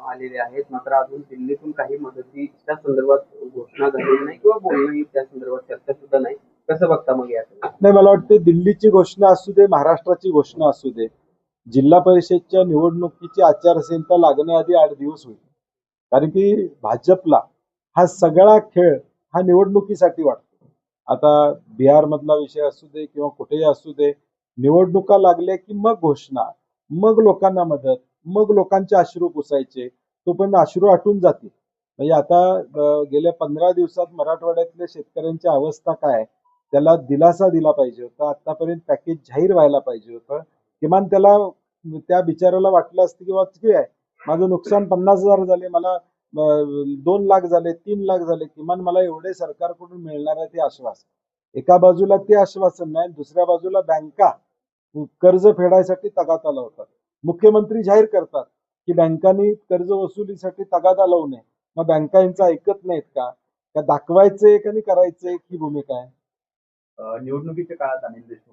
आलेले आहेत. मात्र अजून दिल्लीतून काही मदतीच्या संदर्भात घोषणा झालेली नाही किंवा बोलणंही त्या संदर्भात चर्चा सुद्धा नाही. कसं बघता मग या नाही मला वाटतं दिल्लीची घोषणा असू दे महाराष्ट्राची घोषणा असू दे जिल्हा परिषदच्या निवडणुकीची आचारसंहिता लागण्याआधी आठ दिवस होईल. कारण की भाजपला हा सगळा खेळ हा निवडणुकीसाठी वाटतो. आता बिहार मधला विषय असू दे किंवा कुठेही असू दे निवडणुका लागल्या की मग घोषणा मग लोकांना मदत मग लोकांचे अश्रू पुसायचे तोपर्यंत अश्रू आटून जातील म्हणजे आता गेल्या पंधरा दिवसात मराठवाड्यातल्या शेतकऱ्यांची अवस्था काय त्याला दिलासा दिला पाहिजे होता आतापर्यंत पॅकेज जाहीर व्हायला पाहिजे होतं. किमान त्याला त्या बिचाराला वाटलं असतं की बा आहे माझं नुकसान पन्नास हजार झाले मला दोन लाख झाले तीन लाख झाले किमान मला एवढे सरकारकडून मिळणार आहे ते आश्वासन. एका बाजूला ते आश्वासन नाही दुसऱ्या बाजूला बँका कर्ज फेडायसाठी तगात आला होता मुख्यमंत्री जाहीर करतात की बँकांनी कर्ज वसुलीसाठी तगादा लावू नये. मग बँका यांचं ऐकत नाहीत का? दाखवायचंय का नाही करायचंय? ही भूमिका आहे. निवडणुकीच्या काळात अनिल देशमुख